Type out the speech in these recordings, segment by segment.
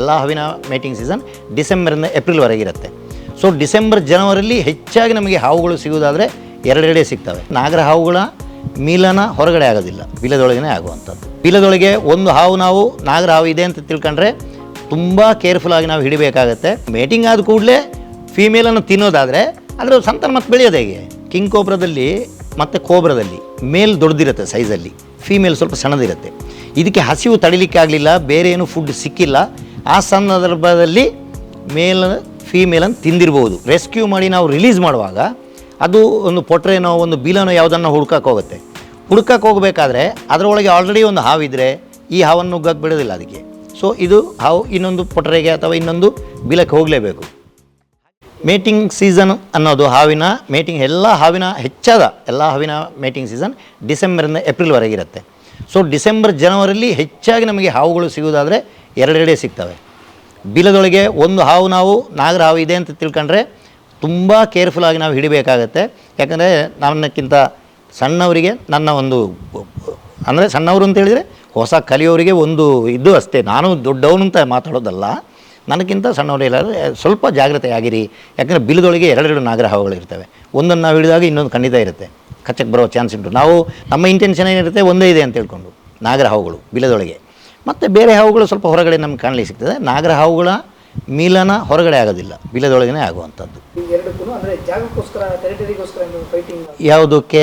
ಎಲ್ಲ ಹವಿನ mating season ಡಿಸೆಂಬರಿಂದ ಏಪ್ರಿಲ್ವರೆಗೆ ಇರುತ್ತೆ. So December, ಜನವರಿಲಿ ಹೆಚ್ಚಾಗಿ ನಮಗೆ ಹಾವುಗಳು ಸಿಗುವುದಾದರೆ ಎರಡೆರಡೇ ಸಿಗ್ತವೆ. ನಾಗರ ಹಾವುಗಳ ಮೀಲನ ಹೊರಗಡೆ ಆಗೋದಿಲ್ಲ. ಬಿಲದೊಳಗೇ ಆಗುವಂಥದ್ದು. ಬಿಲದೊಳಗೆ ಒಂದು ಹಾವು ನಾವು ನಾಗರ ಹಾವು ಇದೆ ಅಂತ ತಿಳ್ಕೊಂಡ್ರೆ ತುಂಬ ಕೇರ್ಫುಲ್ ಆಗಿ ನಾವು ಹಿಡಿಬೇಕಾಗತ್ತೆ. ಮೇಟಿಂಗ್ ಆದ ಕೂಡಲೇ ಫೀಮೇಲನ್ನು ತಿನ್ನೋದಾದರೆ ಅದರ ಸಂತಾನ ಮತ್ತೆ ಬೆಳೆಯೋದು ಹೇಗೆ? ಕಿಂಗ್ ಕೋಬ್ರದಲ್ಲಿ ಮತ್ತು ಕೋಬ್ರದಲ್ಲಿ ಮೇಲ್ ದೊಡ್ಡದಿರುತ್ತೆ ಸೈಜಲ್ಲಿ ಫೀಮೇಲ್ ಸ್ವಲ್ಪ ಸಣ್ಣದಿರುತ್ತೆ. ಇದಕ್ಕೆ ಹಸಿವು ತಡಿಲಿಕ್ಕೆ ಆಗಲಿಲ್ಲ, ಬೇರೆ ಏನು ಫುಡ್ ಸಿಕ್ಕಿಲ್ಲ. ಆ ಸಂದರ್ಭದಲ್ಲಿ ಮೇಲ್ ಫೀಮೇಲನ್ನು ತಿಂದಿರ್ಬೋದು. ರೆಸ್ಕ್ಯೂ ಮಾಡಿ ನಾವು ರಿಲೀಸ್ ಮಾಡುವಾಗ ಅದು ಒಂದು ಪೊಟ್ರೆನೋ ಒಂದು ಬೀಲನೋ ಯಾವುದನ್ನು ಹುಡ್ಕಕ್ಕೆ ಹೋಗುತ್ತೆ. ಹುಡ್ಕಕ್ಕೆ ಹೋಗಬೇಕಾದ್ರೆ ಅದರೊಳಗೆ ಆಲ್ರೆಡಿ ಒಂದು ಹಾವಿದ್ರೆ ಈ ಹಾವನ್ನು ನುಗ್ಗಕ್ಕೆ ಬಿಡೋದಿಲ್ಲ ಅದಕ್ಕೆ. ಸೊ ಇದು ಹಾವು ಇನ್ನೊಂದು ಪೊಟ್ರೆಗೆ ಅಥವಾ ಇನ್ನೊಂದು ಬೀಲಕ್ಕೆ ಹೋಗಲೇಬೇಕು. ಮೇಟಿಂಗ್ ಸೀಸನ್ ಅನ್ನೋದು ಹಾವಿನ ಮೇಟಿಂಗ್ ಎಲ್ಲ ಹಾವಿನ ಹೆಚ್ಚಾದ, ಎಲ್ಲ ಹಾವಿನ ಮೇಟಿಂಗ್ ಸೀಸನ್ ಡಿಸೆಂಬರಿಂದ ಏಪ್ರಿಲ್ವರೆಗಿರುತ್ತೆ ಸೊ ಡಿಸೆಂಬರ್ ಜನವರಿಲಿ ಹೆಚ್ಚಾಗಿ ನಮಗೆ ಹಾವುಗಳು ಸಿಗುವುದಾದರೆ ಎರಡೆರಡೇ ಸಿಗ್ತವೆ. ಬಿಲದೊಳಗೆ ಒಂದು ಹಾವು ನಾವು, ನಾಗರ ಹಾವು ಇದೆ ಅಂತ ತಿಳ್ಕೊಂಡ್ರೆ ತುಂಬ ಕೇರ್ಫುಲ್ಲಾಗಿ ನಾವು ಹಿಡಿಬೇಕಾಗತ್ತೆ. ಯಾಕಂದರೆ ನನ್ನಕ್ಕಿಂತ ಸಣ್ಣವರಿಗೆ ನನ್ನ ಒಂದು ಅಂದರೆ ಸಣ್ಣವರು ಅಂತ ಹೇಳಿದರೆ ಹೊಸ ಕಲಿಯೋರಿಗೆ ಒಂದು ಇದು ಅಷ್ಟೇ. ನಾನು ದೊಡ್ಡವನು ಅಂತ ಮಾತಾಡೋದಲ್ಲ. ನನಗಿಂತ ಸಣ್ಣವರು ಇಲ್ಲ. ಸ್ವಲ್ಪ ಜಾಗ್ರತೆಯಾಗಿರಿ ಯಾಕಂದರೆ ಬಿಲದೊಳಗೆ ಎರಡೆರಡು ನಾಗರ ಹಾವುಗಳು ಇರ್ತವೆ. ಒಂದನ್ನು ನಾವು ಹಿಡಿದಾಗ ಇನ್ನೊಂದು ಖಂಡಿತ ಇರುತ್ತೆ. ಕಚ್ಚಕ್ಕೆ ಬರೋ ಚಾನ್ಸ್ ಉಂಟು. ನಾವು ನಮ್ಮ ಇಂಟೆನ್ಷನ್ ಏನಿರುತ್ತೆ, ಒಂದೇ ಇದೆ ಅಂತ ಹೇಳ್ಕೊಂಡು. ನಾಗರ ಹಾವುಗಳು ಬಿಲದೊಳಗೆ. ಮತ್ತು ಬೇರೆ ಹಾವುಗಳು ಸ್ವಲ್ಪ ಹೊರಗಡೆ ನಮ್ಗೆ ಕಾಣಲಿಕ್ಕೆ ಸಿಗ್ತದೆ. ನಾಗರ ಹಾವುಗಳ ಮೀಲನ ಹೊರಗಡೆ ಆಗೋದಿಲ್ಲ. ಬಿಲದೊಳಗೇ ಆಗುವಂಥದ್ದು. ಯಾವುದಕ್ಕೆ?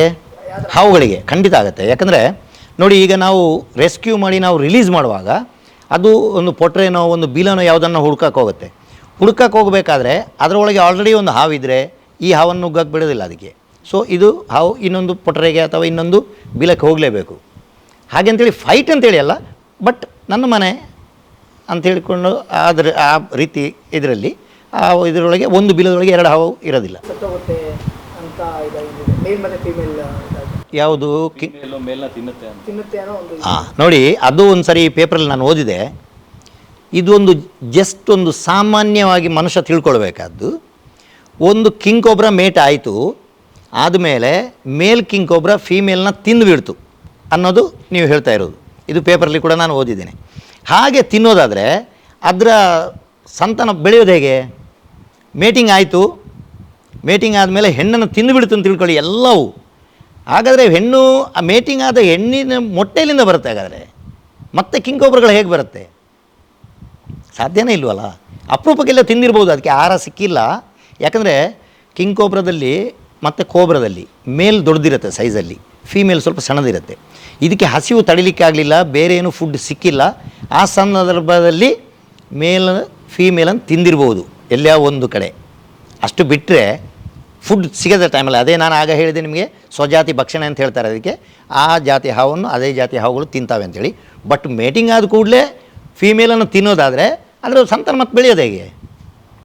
ಹಾವುಗಳಿಗೆ. ಖಂಡಿತ ಆಗುತ್ತೆ. ಯಾಕಂದರೆ ನೋಡಿ, ಈಗ ನಾವು ರೆಸ್ಕ್ಯೂ ಮಾಡಿ ನಾವು ರಿಲೀಸ್ ಮಾಡುವಾಗ ಅದು ಒಂದು ಪೊಟ್ರೇನೋ, ಒಂದು ಬಿಲನೋ ಯಾವುದನ್ನು ಹುಡ್ಕಕ್ಕೆ ಹೋಗುತ್ತೆ. ಹುಡ್ಕಕ್ಕೆ ಹೋಗಬೇಕಾದ್ರೆ ಅದರೊಳಗೆ ಆಲ್ರೆಡಿ ಒಂದು ಹಾವಿದ್ರೆ ಈ ಹಾವನ್ನು ನುಗ್ಗಕ್ಕೆ ಬಿಡೋದಿಲ್ಲ ಅದಕ್ಕೆ. ಸೊ ಇದು ಹಾವು ಇನ್ನೊಂದು ಪೊಟ್ರೆಗೆ ಅಥವಾ ಇನ್ನೊಂದು ಬಿಲಕ್ಕೆ ಹೋಗಲೇಬೇಕು. ಹಾಗೆ ಅಂತೇಳಿ ಫೈಟ್ ಅಂತೇಳಿ ಅಲ್ಲ ಬಟ್ ನನ್ನ ಮನೆ ಅಂತ ಹೇಳಿಕೊಂಡು ಅದ್ರ ಆ ರೀತಿ ಇದರಲ್ಲಿ ಆ ಇದರೊಳಗೆ ಒಂದು ಬಿಲದೊಳಗೆ ಎರಡು ಹಾವು ಇರೋದಿಲ್ಲ. ಯಾವುದು ಹಾಂ ನೋಡಿ ಅದು ಒಂದು ಸರಿ ಪೇಪರಲ್ಲಿ ನಾನು ಓದಿದೆ. ಇದು ಒಂದು ಜಸ್ಟ್ ಒಂದು ಸಾಮಾನ್ಯವಾಗಿ ಮನುಷ್ಯ ತಿಳ್ಕೊಳ್ಬೇಕಾದ್ದು. ಒಂದು ಕಿಂಗ್ ಕೊಬ್ರ ಮೇಟ್ ಆಯಿತು. ಆದಮೇಲೆ ಮೇಲ್ ಕಿಂಗ್ ಕೊಬ್ರ ಫೀಮೇಲ್ನ ತಿಂದು ಬಿಡ್ತು ಅನ್ನೋದು ನೀವು ಹೇಳ್ತಾ ಇರೋದು. ಇದು ಪೇಪರಲ್ಲಿ ಕೂಡ ನಾನು ಓದಿದ್ದೇನೆ. ಹಾಗೆ ತಿನ್ನೋದಾದರೆ ಅದರ ಸಂತಾನ ಬೆಳೆಯೋದು ಹೇಗೆ? ಮೇಟಿಂಗ್ ಆಯಿತು. ಮೇಟಿಂಗ್ ಆದಮೇಲೆ ಹೆಣ್ಣನ್ನು ತಿಂದುಬಿಡ್ತು ಅಂತ ತಿಳ್ಕೊಳ್ಳಿ ಎಲ್ಲವೂ. ಹಾಗಾದರೆ ಹೆಣ್ಣು, ಆ ಮೇಟಿಂಗ್ ಆದ ಹೆಣ್ಣಿನ ಮೊಟ್ಟೆಯಲ್ಲಿಂದ ಬರುತ್ತೆ ಹಾಗಾದರೆ. ಮತ್ತೆ ಕಿಂಕೋಬ್ರಗಳು ಹೇಗೆ ಬರುತ್ತೆ? ಸಾಧ್ಯನೇ ಇಲ್ವಲ್ಲ? ಅಪರೂಪಕ್ಕೆಲ್ಲ ತಿಂದಿರ್ಬೋದು, ಅದಕ್ಕೆ ಆಹಾರ ಸಿಕ್ಕಿಲ್ಲ. ಯಾಕಂದರೆ ಕಿಂಗ್ ಕೋಬ್ರದಲ್ಲಿ ಮತ್ತು ಕೋಬ್ರದಲ್ಲಿ, ಮೇಲ್ ದೊಡ್ಡದಿರುತ್ತೆ ಸೈಜಲ್ಲಿ ಫೀಮೇಲ್ ಸ್ವಲ್ಪ ಸಣ್ಣದಿರುತ್ತೆ. ಇದಕ್ಕೆ ಹಸಿವು ತಡಿಲಿಕ್ಕೆ ಆಗಲಿಲ್ಲ, ಬೇರೆ ಏನು ಫುಡ್ ಸಿಕ್ಕಿಲ್ಲ. ಆ ಸಂದರ್ಭದಲ್ಲಿ ಮೇಲ್ ಫೀಮೇಲನ್ನು ತಿಂದಿರ್ಬೋದು ಎಲ್ಲ ಒಂದು ಕಡೆ. ಅಷ್ಟು ಬಿಟ್ಟರೆ ಫುಡ್ ಸಿಗದ ಟೈಮಲ್ಲಿ ಅದೇ ನಾನು ಆಗ ಹೇಳಿದೆ ನಿಮಗೆ, ಸ್ವಜಾತಿ ಭಕ್ಷಣೆ ಅಂತ ಹೇಳ್ತಾರೆ ಅದಕ್ಕೆ, ಆ ಜಾತಿ ಹಾವನ್ನು, ಅದೇ ಜಾತಿ ಹಾವುಗಳು ತಿಂತಾವೆ ಅಂತೇಳಿ. ಬಟ್ ಮೇಟಿಂಗ್ ಆದ ಕೂಡಲೇ ಫೀಮೇಲನ್ನು ತಿನ್ನೋದಾದರೆ ಅದರ ಸಂತಾನ ಮತ್ತೆ ಬೆಳೆಯೋದು ಹೇಗೆ?